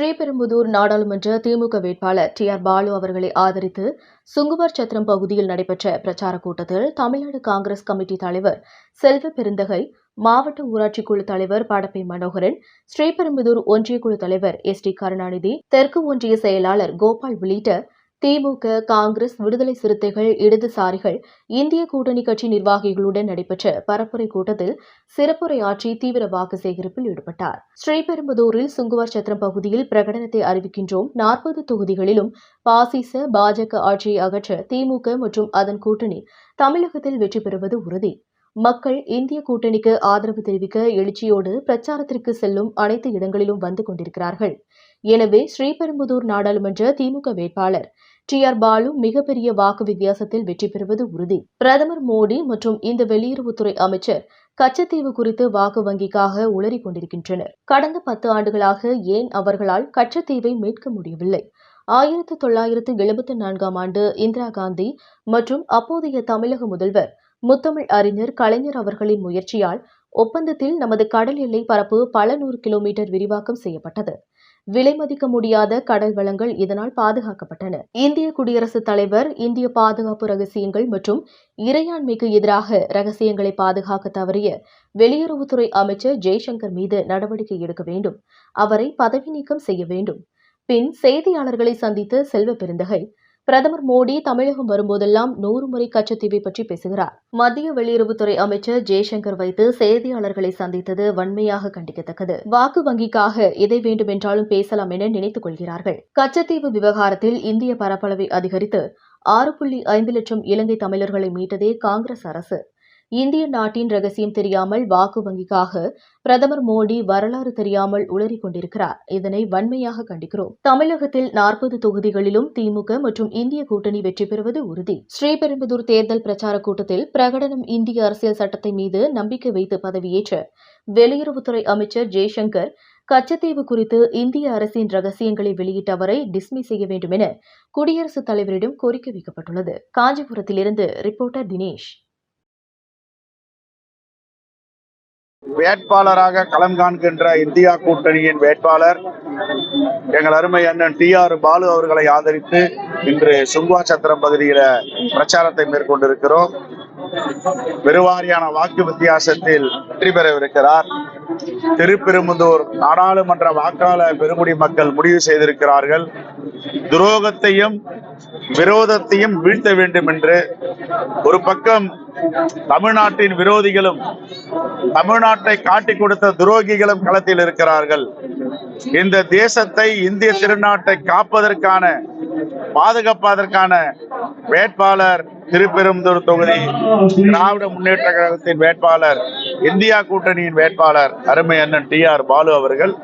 ஸ்ரீபெரும்புதூர் நாடாளுமன்ற திமுக வேட்பாளர் D R Balu அவர்களை ஆதரித்து சுங்குவர் சத்திரம் பகுதியில் நடைபெற்ற பிரச்சாரக் கூட்டத்தில் தமிழ்நாடு காங்கிரஸ் கமிட்டி தலைவர் செல்வ பெருந்தகை மாவட்ட ஊராட்சி குழு தலைவர் பாடப்பை மனோகரன் ஸ்ரீபெரும்புதூர் ஒன்றிய குழு தலைவர் எஸ் டி கருணாநிதி தெற்கு ஒன்றிய செயலாளர் கோபால் உள்ளிட்ட திமுக காங்கிரஸ் விடுதலை சிறுத்தைகள் இடதுசாரிகள் இந்திய கூட்டணி கட்சி நிர்வாகிகளுடன் நடைபெற்ற பரப்புரை கூட்டத்தில் சிறப்புரையாற்றி தீவிர வாக்கு சேகரிப்பில் ஈடுபட்டார். ஸ்ரீபெரும்புதூரில் சுங்குவார் சத்திரம் பகுதியில் பிரகடனத்தை அறிவிக்கின்றோம். நாற்பது தொகுதிகளிலும் பாசிச பாஜக ஆட்சியை அகற்ற திமுக மற்றும் அதன் கூட்டணி தமிழகத்தில் வெற்றி பெறுவது உறுதி. மக்கள் இந்திய கூட்டணிக்கு ஆதரவு தெரிவிக்க எழுச்சியோடு பிரச்சாரத்திற்கு செல்லும் அனைத்து இடங்களிலும் வந்து கொண்டிருக்கிறார்கள். எனவே ஸ்ரீபெரும்புதூர் நாடாளுமன்ற திமுக வேட்பாளர் டி ஆர் பாலு மிகப்பெரிய வாக்கு வித்தியாசத்தில் வெற்றி பெறுவது உறுதி. பிரதமர் மோடி மற்றும் இந்த வெளியுறவுத்துறை அமைச்சர் கச்சத்தீவு குறித்து வாக்கு வங்கிக்காக உளறிக் கொண்டிருக்கின்றனர். கடந்த பத்து ஆண்டுகளாக ஏன் அவர்களால் கச்சத்தீவை மீட்க முடியவில்லை? ஆயிரத்து தொள்ளாயிரத்து எழுபத்தி நான்காம் ஆண்டு இந்திரா காந்தி மற்றும் அப்போதைய தமிழக முதல்வர் முத்தமிழ் அறிஞர் கலைஞர் அவர்களின் முயற்சியால் ஒப்பந்தத்தில் நமது கடல் எல்லை பரப்பு பல நூறு கிலோமீட்டர் விரிவாக்கம் செய்யப்பட்டது. விலை மதிக்க முடியாத கடல் வளங்கள் இதனால் பாதுகாக்கப்பட்டன. இந்திய குடியரசுத் தலைவர் இந்திய பாதுகாப்பு ரகசியங்கள் மற்றும் இறையாண்மைக்கு எதிராக ரகசியங்களை பாதுகாக்க தவறிய வெளியுறவுத்துறை அமைச்சர் ஜெய்சங்கர் மீது நடவடிக்கை எடுக்க வேண்டும். அவரை பதவி நீக்கம் செய்ய வேண்டும். பின் செய்தியாளர்களை சந்தித்த செல்வ பெருந்தகை பிரதமர் மோடி தமிழகம் வரும்போதெல்லாம் நூறு முறை கச்சத்தீவை பற்றி பேசுகிறார். மத்திய வெளியுறவுத்துறை அமைச்சர் ஜெய்சங்கர் வைத்து செய்தியாளர்களை சந்தித்தது வன்மையாக கண்டிக்கத்தக்கது. வாக்கு வங்கிக்காக எதை வேண்டுமென்றாலும் பேசலாம் என நினைத்துக் கொள்கிறார்கள். கச்சத்தீவு விவகாரத்தில் இந்திய பரப்பளவை அதிகரித்து ஆறு புள்ளி ஐந்து லட்சம் இலங்கை தமிழர்களை மீட்டதே காங்கிரஸ் அரசு. இந்திய நாட்டின் ரகசியம் தெரியாமல் வாக்கு வங்கிக்காக பிரதமர் மோடி வரலாறு தெரியாமல் உளறிக் கொண்டிருக்கிறார். இதனை வன்மையாக கண்டிக்கிறோம். தமிழகத்தில் நாற்பது தொகுதிகளிலும் திமுக மற்றும் இந்திய கூட்டணி வெற்றி பெறுவது உறுதி. ஸ்ரீபெரும்புதூர் தேர்தல் பிரச்சார கூட்டத்தில் பிரகடனம் இந்திய அரசியல் சட்டத்தை மீது நம்பிக்கை வைத்து பதவியேற்ற வெளியுறவுத்துறை அமைச்சர் ஜெய்சங்கர் கச்சத்தீவு குறித்து இந்திய அரசின் ரகசியங்களை வெளியிட்டவரை டிஸ்மிஸ் செய்ய வேண்டும் என குடியரசுத் தலைவரிடம் கோரிக்கை வைக்கப்பட்டுள்ளது. காஞ்சிபுரத்திலிருந்து ரிப்போர்ட்டர் தினேஷ். வேட்பாளராக களம் காண்கின்ற இந்தியா கூட்டணியின் வேட்பாளர் எங்கள் அருமை அண்ணன் டி ஆர் பாலு அவர்களை ஆதரித்து இன்று சுங்குவா சத்திரம் பகுதியில பிரச்சாரத்தை மேற்கொண்டிருக்கிறோம். பெருவாரியான வாக்கு வித்தியாசத்தில் வெற்றி பெறவிருக்கிறார். திருப்பெரும்புதூர் நாடாளுமன்ற வாக்காளர் பெருங்குடி மக்கள் முடிவு செய்திருக்கிறார்கள். துரோகத்தையும் விரோதத்தையும் வீழ்த்த வேண்டும் என்று ஒரு பக்கம் தமிழ்நாட்டின் விரோதிகளும் தமிழ்நாட்டை காட்டிக் கொடுத்த துரோகிகளும் களத்தில் இருக்கிறார்கள். இந்த தேசத்தை இந்திய திருநாட்டை காப்பதற்கான பாதுகாப்பதற்கான வேட்பாளர் திருப்பெரும்புதூர் தொகுதி திராவிட முன்னேற்ற கழகத்தின் வேட்பாளர் இந்தியா கூட்டணியின் வேட்பாளர் அருமை அண்ணன் டி ஆர் பாலு அவர்கள்.